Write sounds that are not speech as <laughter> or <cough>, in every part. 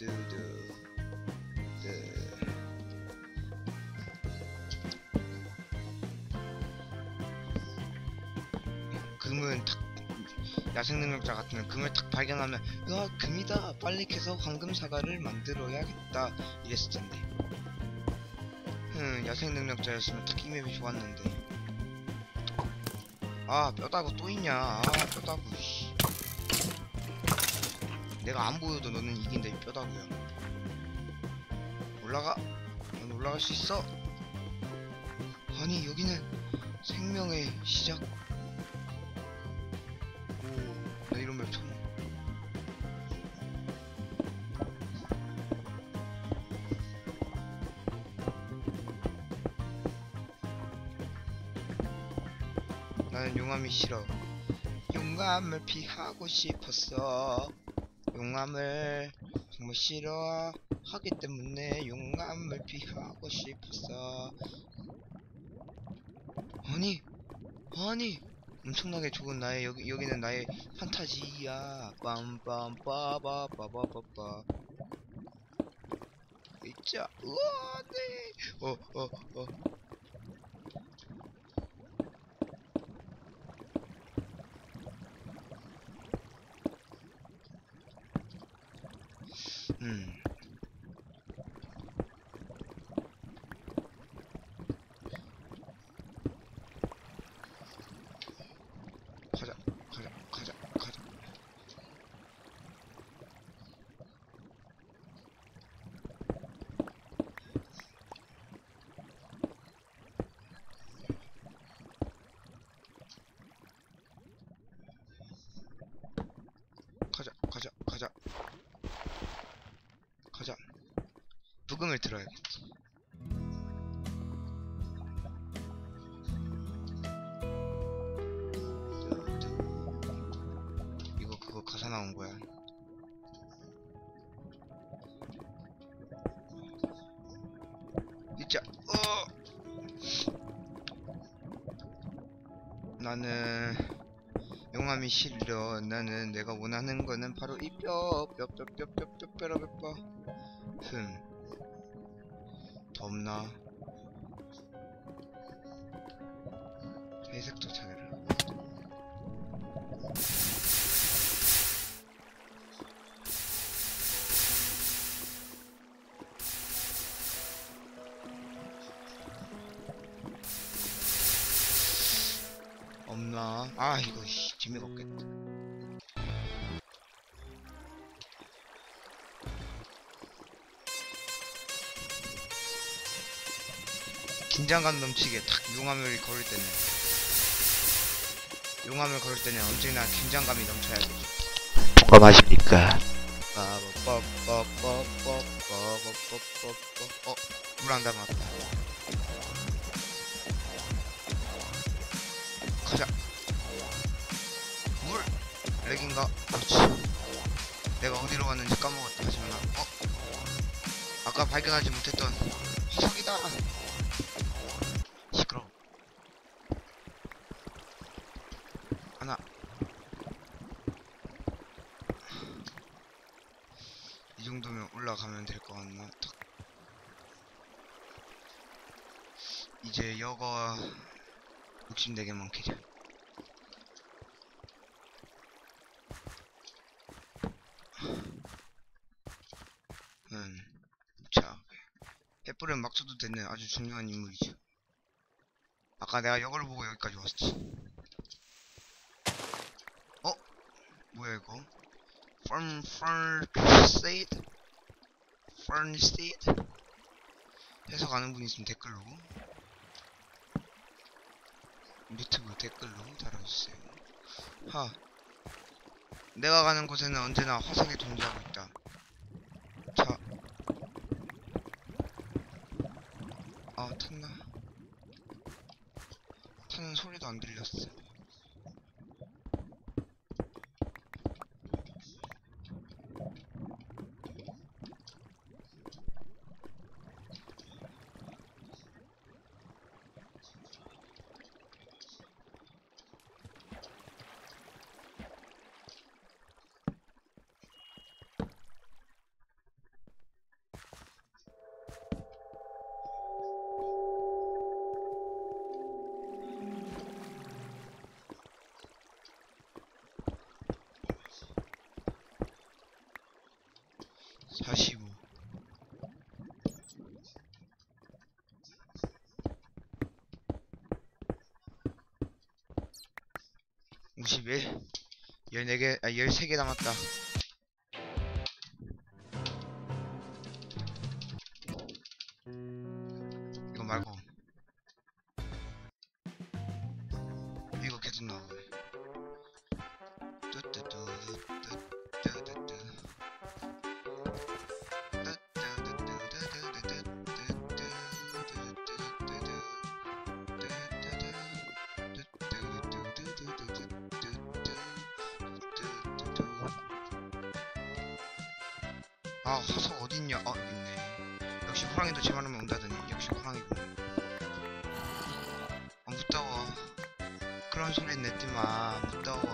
두두두두두 금은 탁 야생 능력자 같으면 금을 탁 발견하면 야 금이다. 빨리 캐서 황금 사과를 만들어야겠다. 이랬을 텐데. 흠 야생 능력자였으면 딱이 맵이 좋았는데. 아 뼈다구 또 있냐? 아 뼈다구 씨 내가 안 보여도 너는 이긴다 이 뼈다구야 올라가 넌 올라갈 수 있어 아니 여기는 생명의 시작 오, 나 이런 맵 처음. 나는 용암이 싫어. 용암을 피하고 싶었어. 용암을 정말 싫어하기 때문에 용암을 피하고 싶었어. 아니, 아니, 엄청나게 좋은 나의 여기 여기는 나의 판타지야. 빰빰빠바빠바빠빠 있자. 우와 네어어어. 음 가자 가자 가자 가자 가자 가자. 가자. 부금을 들어야겠지 이거 그거 가사 나온 거야. 진짜 어! 나는 용암이 싫어. 나는 내가 원하는 거는 바로 이 뼈, 뼈, 뼈, 뼈, 뼈, 뼈, 뼈라 뼈, 뼈. 흠. 덥나? 회색도 찾아라. 없나? 아 이거 씨, 재미가 없겠군 긴장감 넘치게 탁 용암을 걸을 때는 용암을 걸을 때는 언제나 긴장감이 넘쳐야 되죠. 공감하십니까? 어, 물안 담았다 가자 렉인가? 그렇지 내가 어디로 갔는지 까먹었다 하지만 어? 아까 발견하지 못했던 화석이다 시끄러워 하나 이 정도면 올라가면 될 것 같나? 탁. 이제 여거 64개만 캐자. 음, 자, 횃불은 막 써도 되는 아주 중요한 인물이죠. 아까 내가 이걸 보고 여기까지 왔지. 어? 뭐야 이거? Farm, farm, state? Farm state? 해석 아는 분 있으면 댓글로 유튜브 댓글로 달아주세요. 하. 내가 가는 곳에는 언제나 화석이 존재하고 있다. Danbrilas. 45 51 14개 아 13개 남았다 아 화석 어딨냐? 아 있네. 역시 호랑이도 제 말하면 온다더니 역시 호랑이구나. 아 무더워. 그런 소리 냈지마 무더워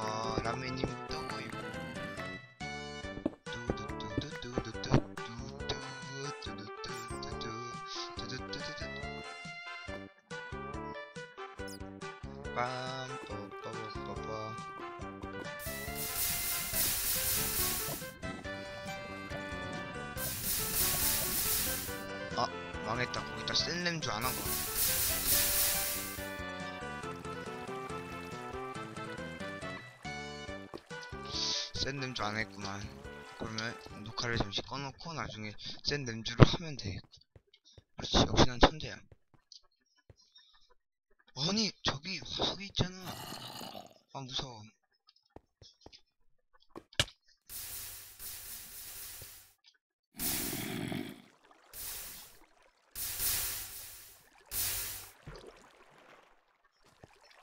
센 냄새 안 했구만. 그러면 녹화를 잠시 꺼놓고 나중에 센 냄새를 하면 되겠고. 그렇지 역시 난 천재야. 아니 저기 화석이 있잖아. 아 무서워.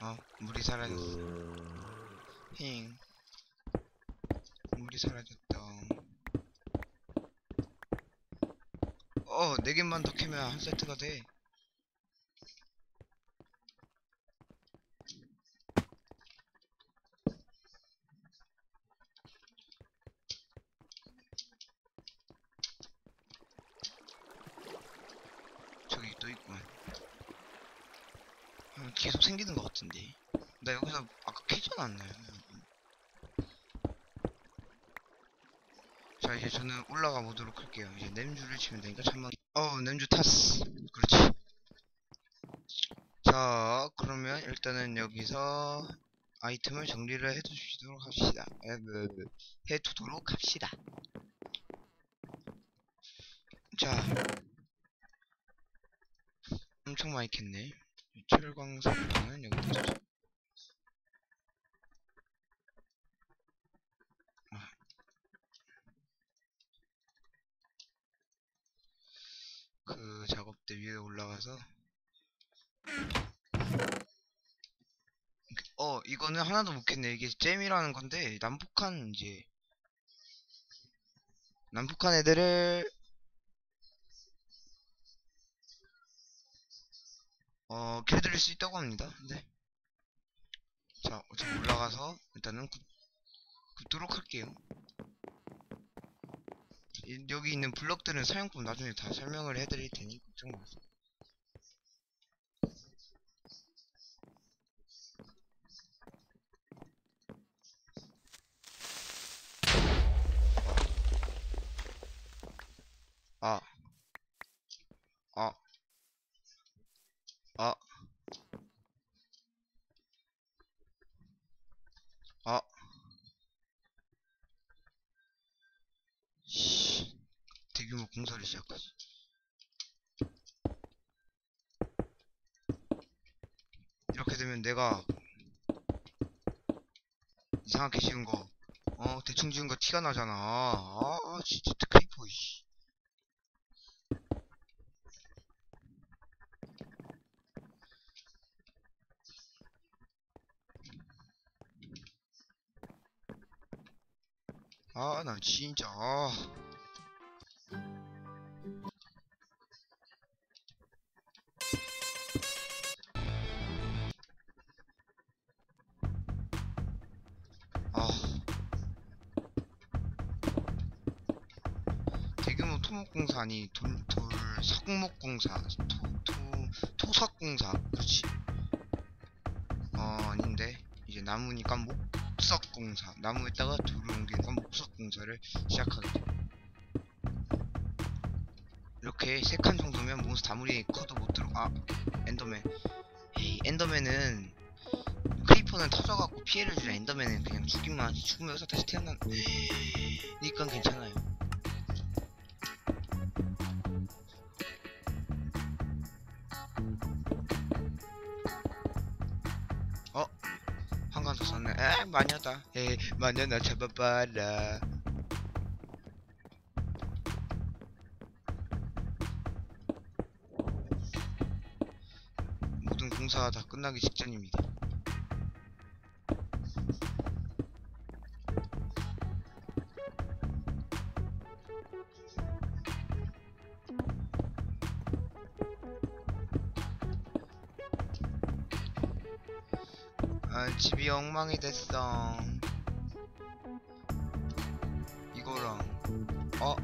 어 물이 사라졌어. 힝. 물이 사라졌다. 어, 네 개만 더 캐면 한 세트가 돼. 저기 또 있구만. 아, 계속 생기는 것 같은데. 나 여기서 아까 캐지 않았나요? 자 이제 저는 올라가 보도록 할게요. 이제 냄주를 치면 되니까 잠만 어 냄주 탔어. 그렇지. 자 그러면 일단은 여기서 아이템을 정리를 해두시도록 합시다. 해두도록 합시다. 자. 엄청 많이 캤네. 철광석방은 여기 두죠 그 작업대 위에 올라가서 어 이거는 하나도 못 캤네 이게 잼이라는 건데 남북한 이제 남북한 애들을 어 길들일 수 있다고 합니다 네. 자 올라가서 일단은 굽, 굽도록 할게요 이- 여기 있는 블럭들은 사용법 나중에 다 설명을 해드릴 테니 걱정 마세요. 아, 아, 아, 아, 씨, 대규모 공사를 시작하지. 이렇게 되면 내가 이상하게 지은 거, 어, 대충 지은 거 티가 나잖아. 아, 아, 진짜 크리퍼, 이씨. 아, 나 진짜, 아. 아. 아니 돌, 돌 석목공사 토, 토, 토석공사 그렇지. 어 아닌데. 이제 나무니까 목석공사. 나무에다가 돌을 옮기니까 목석공사를 시작하게 돼. 이렇게 세 칸 정도면 몬스터 아무리 커도 못 들어 아 엔더맨. 에이 엔더맨은 크리퍼는 터져갖고 피해를 주자. 엔더맨은 그냥 죽기만 하지. 죽으면 여기서 다시 태어난 <gasps> 니까 괜찮아요 마녀다 에이 마녀 나 잡아봐라 모든 공사가 다 끝나기 직전입니다. 아, 집이 엉망이 됐어. 이거랑, 어?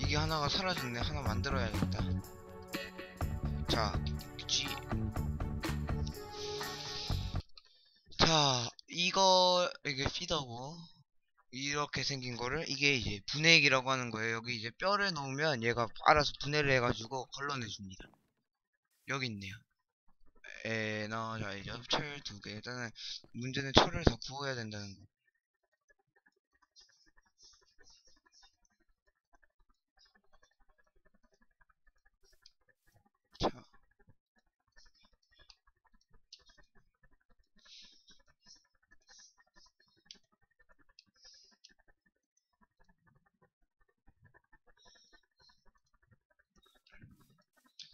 이게 하나가 사라졌네. 하나 만들어야겠다. 자, G. 자, 이거, 이게 피더고, 이렇게 생긴 거를, 이게 이제 분해액이라고 하는 거예요. 여기 이제 뼈를 넣으면 얘가 알아서 분해를 해가지고 걸러내 줍니다. 여기 있네요. 에너자이저 철두 개. 일단은, 문제는 철을 다 구워야 된다는 거. 자.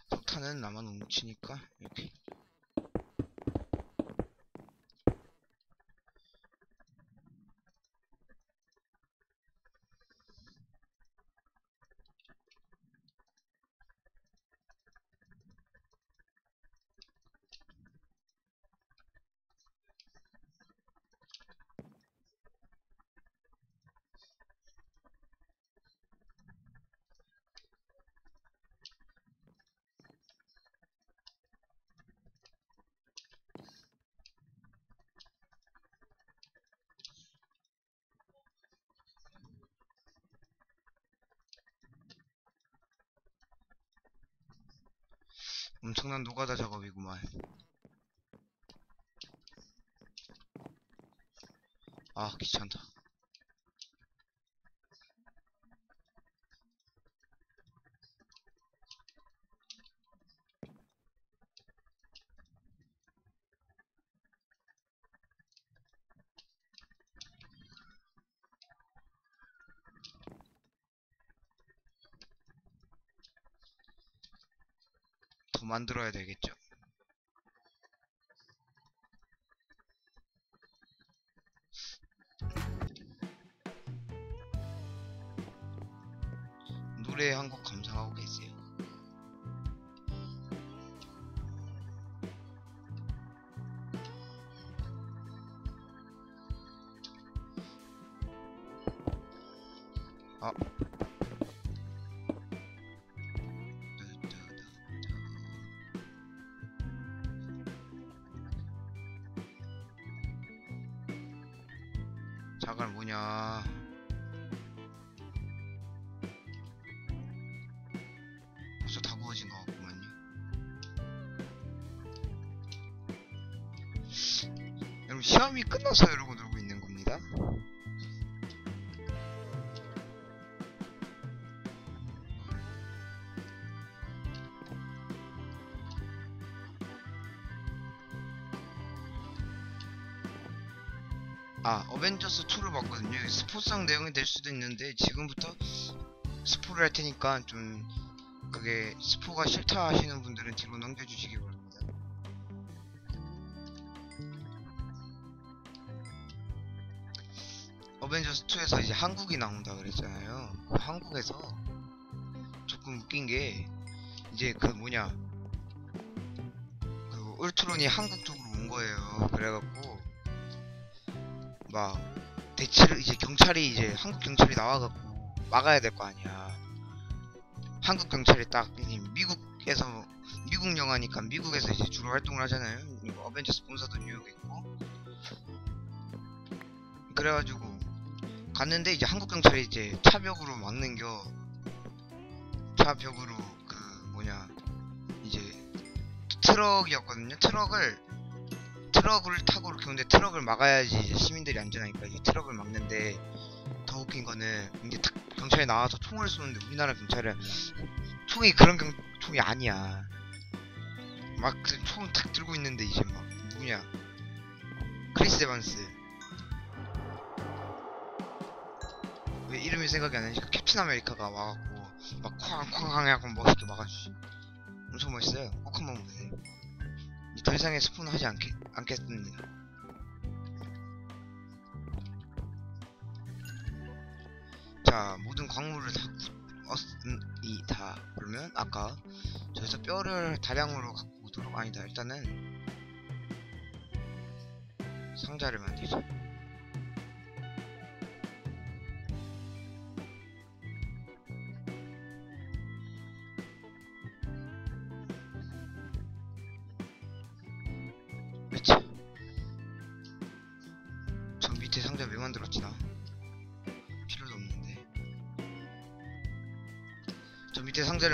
석탄은 나만 뭉치니까 이렇게 엄청난 노가다 작업이구만. 아, 귀찮다. 만들어야 되겠죠. 끝나서 이러고 놀고 있는 겁니다. 아 어벤져스 2를 봤거든요. 스포상 내용이 될 수도 있는데 지금부터 스포를 할 테니까 좀 그게 스포가 싫다 하시는 분들은 뒤로 넘겨주시기 바랍니다 어벤져스 2에서 이제 한국이 나온다 그랬잖아요. 그 한국에서. 조금 웃긴 게 이제 그 뭐냐. 그 울트론이 한국 쪽으로 온 거예요. 그래갖고 막 대치를 이제 경찰이 이제 한국 경찰이 나와갖고 막아야 될 거 아니야. 한국 경찰이 딱 미국에서 미국 영화니까 미국에서 이제 주로 활동을 하잖아요. 어벤져스 본사도 뉴욕에 있고. 그래가지고 갔는데 이제 한국 경찰이 이제 차벽으로 막는겨 차 벽으로 그 뭐냐 이제 트럭이었거든요. 트럭을 트럭을 타고 이렇게 오는데 트럭을 막아야지 시민들이 안전하니까 이 트럭을 막는데 더 웃긴 거는 이제 탁 경찰이 나와서 총을 쏘는데 우리나라 경찰은 총이 그런 경, 총이 아니야. 막그총탁 들고 있는데 이제 막 누구냐 크리스 에반스 왜 이름이 생각이 안? 그 캡틴 아메리카가 와갖고 막 쾅쾅쾅 해갖고 멋있게 막아주지? 엄청 멋있어요. 꼭 한번 보세요. 더 이상의 스포는 하지 않겠, 않겠습니다. 자 모든 광물을 다 얻이 다 그러면 아까 저기서 뼈를 다량으로 갖고 오도록 아니다 일단은 상자를 만들자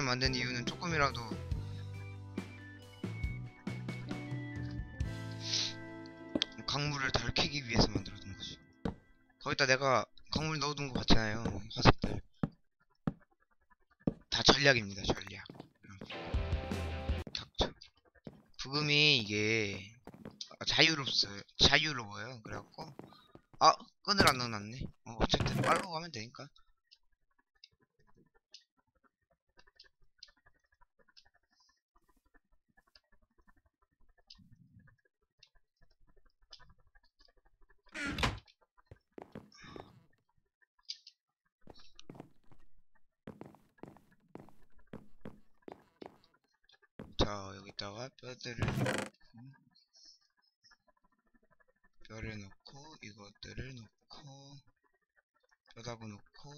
만든 이유는 조금이라도 강물을 덜 캐기 위해서 만들어둔 거지. 거기다 내가 강물 넣어둔 거 같잖아요. 화석들. 다 전략입니다, 전략. 닥쳐. 부금이 이게 자유롭어요. 자유로워요. 그래갖고 아 끈을 안 넣어놨네. 어, 어쨌든 빨로 가면 되니까. 자 여기다가 뼈들을 넣고 뼈를 넣고 이것들을 넣고 뼈다구 넣고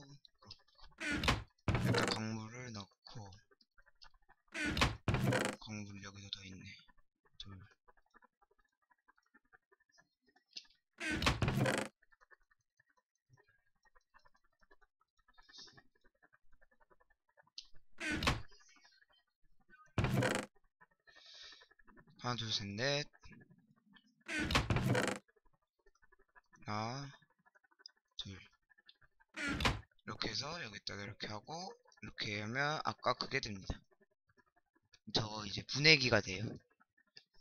여기다 강물을 넣고 강물 여기도 더 있네 둘 하나 둘 셋 넷 하나 둘. 이렇게 해서 여기다가 이렇게 하고 이렇게 하면 아까 그게 됩니다. 저 이제 분해기가 돼요.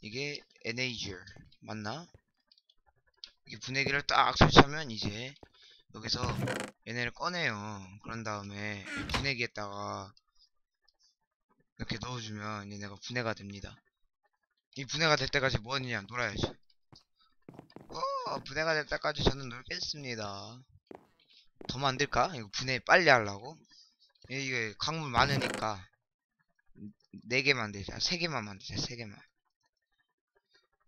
이게 에네이저 맞나? 이게 분해기를 딱 설치하면 이제 여기서 얘네를 꺼내요. 그런 다음에 이 분해기에다가 이렇게 넣어주면 얘네가 분해가 됩니다 이 분해가 될 때까지 뭐 하느냐 놀아야죠 어 분해가 될 때까지 저는 놀겠습니다. 더 만들까? 이거 분해 빨리 하려고? 이게 강물 많으니까 4개 만들자. 3개만 만들자 3개만.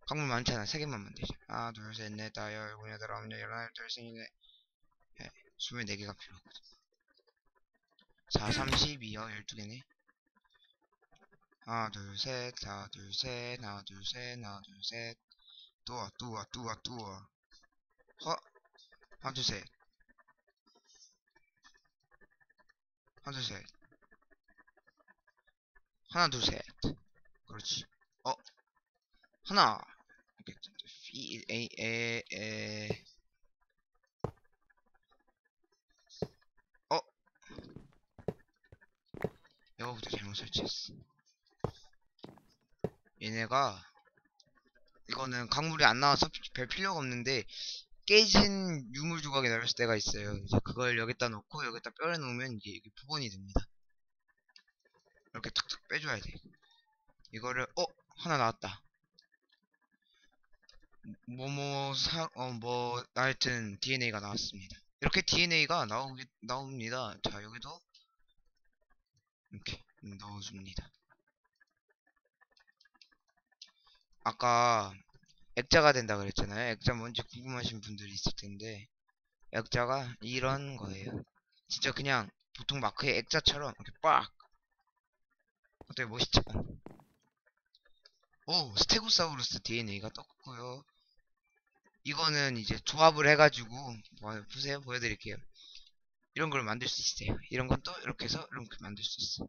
강물 많잖아 3개만 만들자. 하나 둘셋넷 다섯 열일곱 여덟 아홉 열 열하나 열둘 열셋 예, 24개가 필요하거든. 4 32여 12개네 하나 둘셋 하나 둘셋 하나 둘셋 하나 둘셋. 또와 또와 또와 또와 허 하나 둘셋. 하나 둘셋. 하나 둘셋. 그렇지. 어? 하나. 이렇게 에에에 어? 이거부터 잘못 설치했어 얘네가 이거는 강물이 안 나와서 별 필요가 없는데 깨진 유물 조각이 나올 때가 있어요. 이제 그걸 여기다 넣고 여기다 뼈를 넣으면 이게 이게 부분이 됩니다. 이렇게 탁탁 빼줘야 돼. 이거를 어 하나 나왔다. 뭐뭐 사어뭐 하여튼 DNA가 나왔습니다. 이렇게 DNA가 나오기 나옵니다. 자 여기도 이렇게 넣어줍니다. 아까 액자가 된다 그랬잖아요. 액자 뭔지 궁금하신 분들이 있을 텐데 액자가 이런 거예요. 진짜 그냥 보통 마크의 액자처럼 이렇게 빡 어떻게 멋있죠? 오 스테고사우루스 DNA가 떴고요. 이거는 이제 조합을 해가지고 뭐, 보세요 보여드릴게요. 이런 걸 만들 수 있어요. 이런 건 또 이렇게 해서 이렇게 만들 수 있어.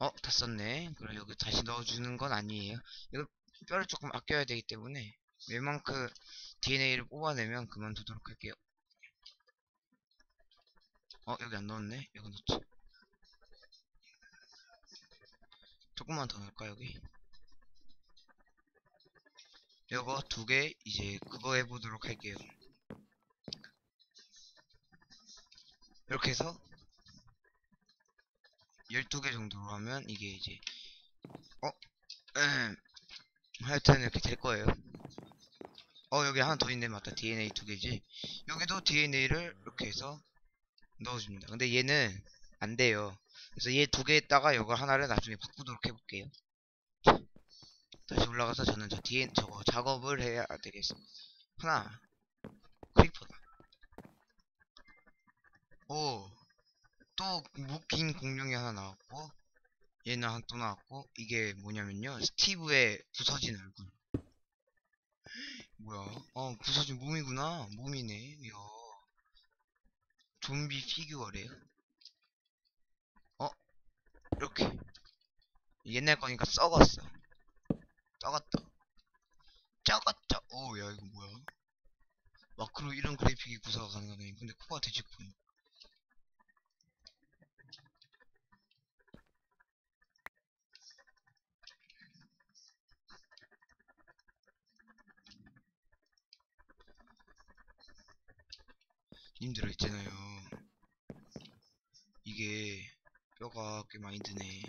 어, 다 썼네. 그럼 여기 다시 넣어주는 건 아니에요. 이거 뼈를 조금 아껴야 되기 때문에 웬만큼 DNA를 뽑아내면 그만두도록 할게요. 어, 여기 안 넣었네. 여기 넣자. 조금만 더 넣을까, 여기? 요거 두 개 이제 그거 해보도록 할게요. 이렇게 해서 12개 정도로 하면 이게 이제 어? 음, 하여튼 이렇게 될 거예요. 어 여기 하나 더 있네 맞다 DNA 두 개지 여기도 DNA를 이렇게 해서 넣어줍니다. 근데 얘는 안 돼요. 그래서 얘 두 개에다가 이걸 하나를 나중에 바꾸도록 해볼게요. 자, 다시 올라가서 저는 저 DNA 저거 작업을 해야 되겠습니다. 하나 크리퍼다. 오, 또 묶인 공룡이 하나 나왔고, 얘는 하나 또 나왔고, 이게 뭐냐면요. 스티브의 부서진 얼굴. 뭐야? 어, 부서진 몸이구나. 몸이네. 이야. 좀비 피규어래요. 어? 이렇게. 옛날 거니까 썩었어. 썩었다. 썩었다. 오, 야, 이거 뭐야? 마크로 이런 그래픽이 구사가 가능하다니. 근데 코가 돼지코인. 힘들어 있잖아요. 이게 뼈가 꽤 많이 드네.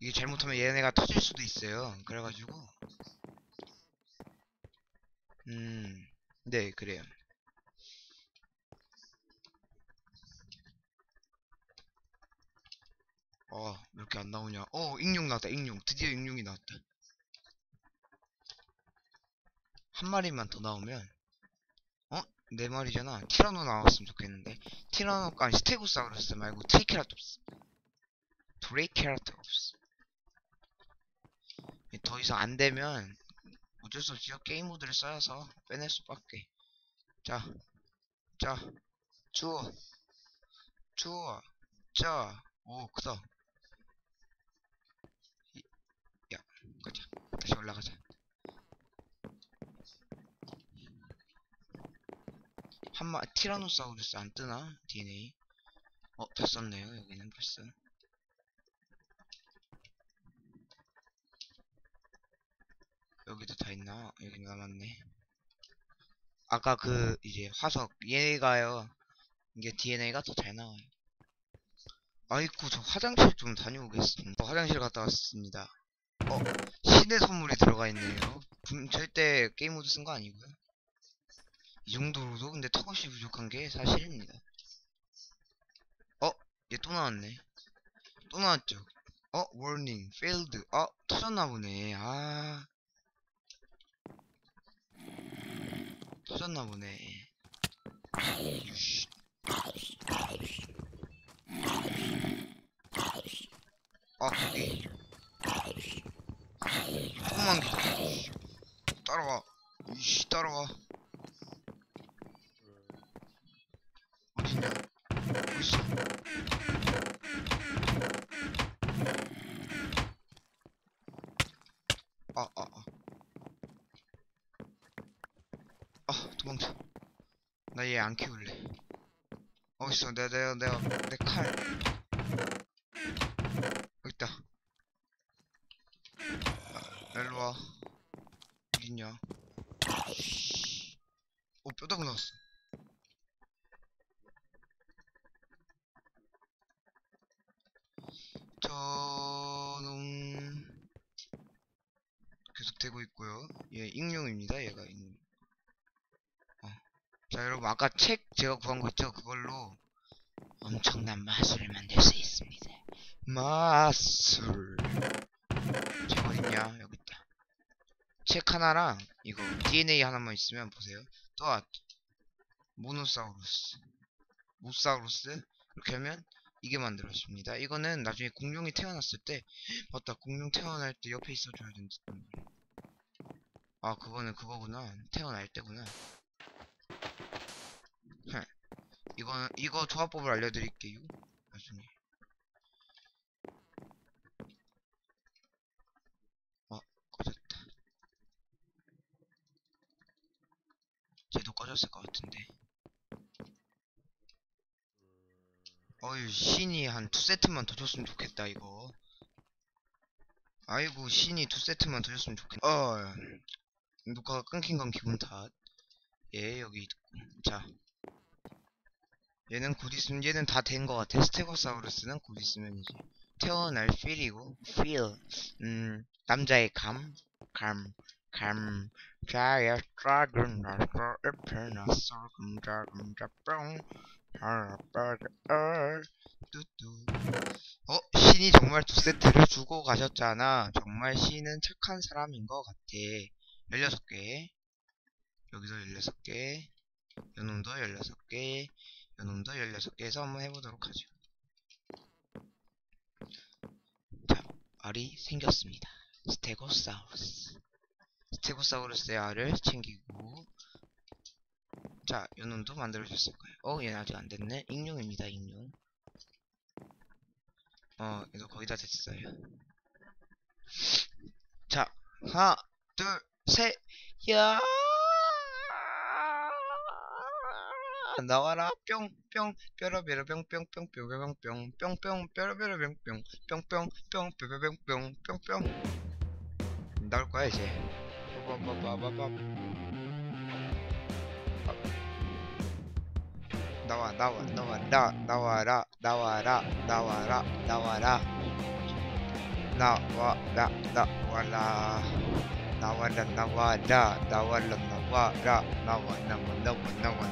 이게 잘못하면 얘네가 터질 수도 있어요. 그래가지고 음, 네 그래요. 어, 왜 이렇게 안 나오냐? 어, 익룡 나왔다. 익룡. 드디어 익룡이 나왔다. 한 마리만 더 나오면 어? 네 마리잖아. 티라노 나왔으면 좋겠는데. 티라노가 아니 스테고사우루스 말고 트리케라톱스. 트리케라톱스. 더 이상 안 되면 어쩔 수 없지요. 게임 모드를 써서 빼낼 수밖에. 자, 자, 주워, 주워, 자, 오 크다. 이- 야, 가자. 다시 올라가자. 한마 티라노사우루스 안 뜨나? DNA. 어, 다 썼네요. 여기는 벌써. 여기도 다 있나? 여기 남았네. 아까 그 이제 화석 얘가요. 이게 DNA가 더 잘 나와요. 아이쿠 저 화장실 좀 다녀오겠습니다. 어, 화장실 갔다 왔습니다. 어 신의 선물이 들어가 있네요. 분- 절대 게임 모드 쓴 거 아니고요. 이 정도로도 근데 턱없이 부족한 게 사실입니다. 어? 얘 또 나왔네. 또 나왔죠. 어? warning, failed. 어? 터졌나 보네. 아. 터졌나 보네. 아, 거기. 조금만 기다려. 따라와. 이씨, 따라와. 어딨냐? 어딨어? 아, 아, 아. 아, 도망쳐. 나 얘 안 키울래. 어딨어? 내가, 내가, 내가, 내 칼. 여기 있다. 아, 일로 와. 어딨냐? 오, 뼈다구 나왔어. 저놈 계속 되고 있고요. 얘 익룡입니다. 얘가 익룡. 어. 자 여러분 아까 책 제가 구한 거 있죠? 그걸로 엄청난 마술을 만들 수 있습니다. 마술. 책 어딨냐? 여기 있다. 책 하나랑 이거 DNA 하나만 있으면 보세요. 또 왔. 모노사우루스. 모사우루스. 이렇게 하면 이게 만들어집니다. 이거는 나중에 공룡이 태어났을 때 맞다 공룡 태어날 때 옆에 있어줘야 된다. 아 그거는 그거구나. 태어날 때구나. 네. 이거 이거 조합법을 알려드릴게요. 나중에. 어 꺼졌다. 쟤도 꺼졌을 것 같은데. 어휴 신이 한 두 세트만 더 줬으면 좋겠다 이거. 아이고 신이 두 세트만 더 줬으면 좋겠다. 어 녹화가 끊긴 건 기분 탓 예, 여기. 자. 얘는 곧 있으면, 얘는 다 된 것 같아. 스테고사우루스는 곧 있으면 이제 태어날 필이고, feel. 음, 남자의 감, 감, 감. 자야 작은 나서 썩은 작은 자병 하나빠게 뚜뚜 어? 신이 정말 두 세트를 주고 가셨잖아 정말 신은 착한 사람인 것 같아 16개 여기도 16개 요놈도 16개 요놈도 16개 해서 한번 해보도록 하죠. 자 알이 생겼습니다. 스테고사우루스. 스테고사우루스의 알을 챙기고 자 요놈도 만들어줬을 거예요. 어 얘는 아직 안됐네. 익룡입니다 익룡. 어 이거 거의 다 됐어요. 자 하나 둘셋야 나와라 뿅뿅 뾰로베로 뿅뿅뿅 뾰로뿅뿅 뿅뿅 뾰로베로 뿅뿅 뿅뿅 뿅 뾰로뿅뿅 뿅뿅 나올 거야 이제 빠바바바바바 나와 나와 나와 나 나와라 나와라 나와라 나와라 나와 나 나와라 나와라 나와라 나와라 나와라 나와 나와 나와 나와